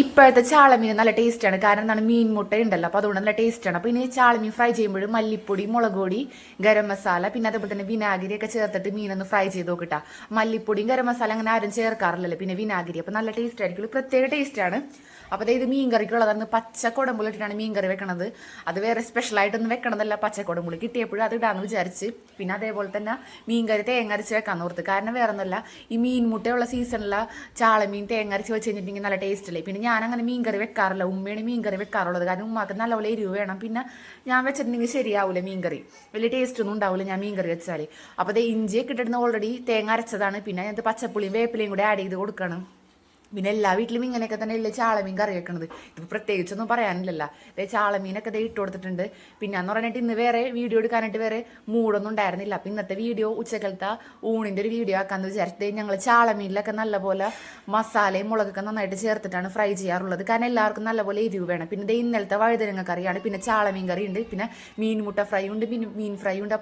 ഇപ്പോഴത്തെ ചാളമീൻ നല്ല ടേസ്റ്റാണ്. കാരണം എന്താണ്? മീൻ മുട്ട ഉണ്ടല്ലോ അപ്പോൾ അതുകൊണ്ട് നല്ല ടേസ്റ്റാണ്. അപ്പോൾ ഇനി ചാളമീൻ ഫ്രൈ ചെയ്യുമ്പോഴും മല്ലിപ്പൊടി മുളക് പൊടി ഗരം മസാല പിന്നെ അതേപോലെ തന്നെ വിനാഗിരി ഒക്കെ ചേർത്തിട്ട് മീനൊന്ന് ഫ്രൈ ചെയ്ത് നോക്കിട്ടാ. മല്ലിപ്പൊടിയും ഗരം മസാല അങ്ങനെ ആരും ചേർക്കാറില്ലല്ലോ. പിന്നെ വിനാഗിരി. അപ്പോൾ നല്ല ടേസ്റ്റ് ആയിരിക്കും പ്രത്യേക ടേസ്റ്റാണ്. അപ്പോൾ അതായത് മീൻ കറിക്കുള്ളതാണ് പച്ച കുടമ്പുളിട്ടിട്ടാണ് മീൻ കറി വെക്കണത്. അത് വേറെ സ്പെഷ്യലായിട്ടൊന്നും വെക്കണതല്ല പച്ച കുടമ്പുളി കിട്ടിയപ്പോഴും അത് ഇടാന്ന് വിചാരിച്ച്. പിന്നെ അതേപോലെ തന്നെ മീൻ കറി തേങ്ങ അരച്ച് വെക്കാൻ ഓർത്ത്. കാരണം വേറെ ഒന്നുമല്ല ഈ മീൻ മുട്ടയുള്ള സീസണിലെ ചാളമീൻ തേങ്ങ അരച്ച് വെച്ച് കഴിഞ്ഞിട്ടുണ്ടെങ്കിൽ നല്ല ടേസ്റ്റ് അല്ലേ പിന്നെ ഞാൻ അങ്ങനെ മീൻ കറി വെക്കാറില്ല. ഉമ്മയാണ് മീൻ കറി വെക്കാറുള്ളത്. കാരണം ഉമ്മാക്ക് നല്ലപോലെ എരിവ് വേണം. പിന്നെ ഞാൻ വെച്ചിട്ടുണ്ടെങ്കിൽ ശരിയാവില്ല മീൻ കറി വലിയ ടേസ്റ്റ് ഒന്നും ഉണ്ടാവില്ല ഞാൻ മീൻ കറി വെച്ചാൽ അപ്പോൾ അത് ഇഞ്ചിയൊക്കെ ഇട്ടിരുന്ന ഓൾറെഡി തേങ്ങ അരച്ചതാണ്. പിന്നെ അതിനകത്ത് പച്ചപ്പുളിയും വേപ്പിലയും കൂടി ആഡ് ചെയ്ത് കൊടുക്കണം. പിന്നെ എല്ലാ വീട്ടിലും ഇങ്ങനെയൊക്കെ തന്നെ ഇല്ലേ ചാളമീൻ കറി വെക്കണത്? ഇത് പ്രത്യേകിച്ചൊന്നും പറയാനില്ലല്ലോ. ഇതേ ചാളമീനൊക്കെ ദേ ഇട്ട് കൊടുത്തിട്ടുണ്ട്. പിന്നെ എന്ന് പറഞ്ഞിട്ട് ഇന്ന് വേറെ വീഡിയോ എടുക്കാനായിട്ട് വേറെ മൂടൊന്നും ഉണ്ടായിരുന്നില്ല. അപ്പം ഇന്നത്തെ വീഡിയോ ഉച്ചക്കലത്തെ ഊണിന്റെ ഒരു വീഡിയോ ആക്കാമെന്ന് വിചാരിച്ചത് ഞങ്ങൾ ചാളമീനിലൊക്കെ നല്ലപോലെ മസാലയും മുളകൊക്കെ നന്നായിട്ട് ചേർത്തിട്ടാണ് ഫ്രൈ ചെയ്യാറുള്ളത്. കാരണം എല്ലാവർക്കും നല്ലപോലെ എരിവ് വേണം. പിന്നെ ദേ ഇന്നലത്തെ വഴുതനങ്ങ കറിയാണ്. പിന്നെ ചാളമീൻ കറിയുണ്ട്. പിന്നെ മീൻ മുട്ട ഫ്രൈ ഉണ്ട്. പിന്നെ മീൻ ഫ്രൈ ഉണ്ട്.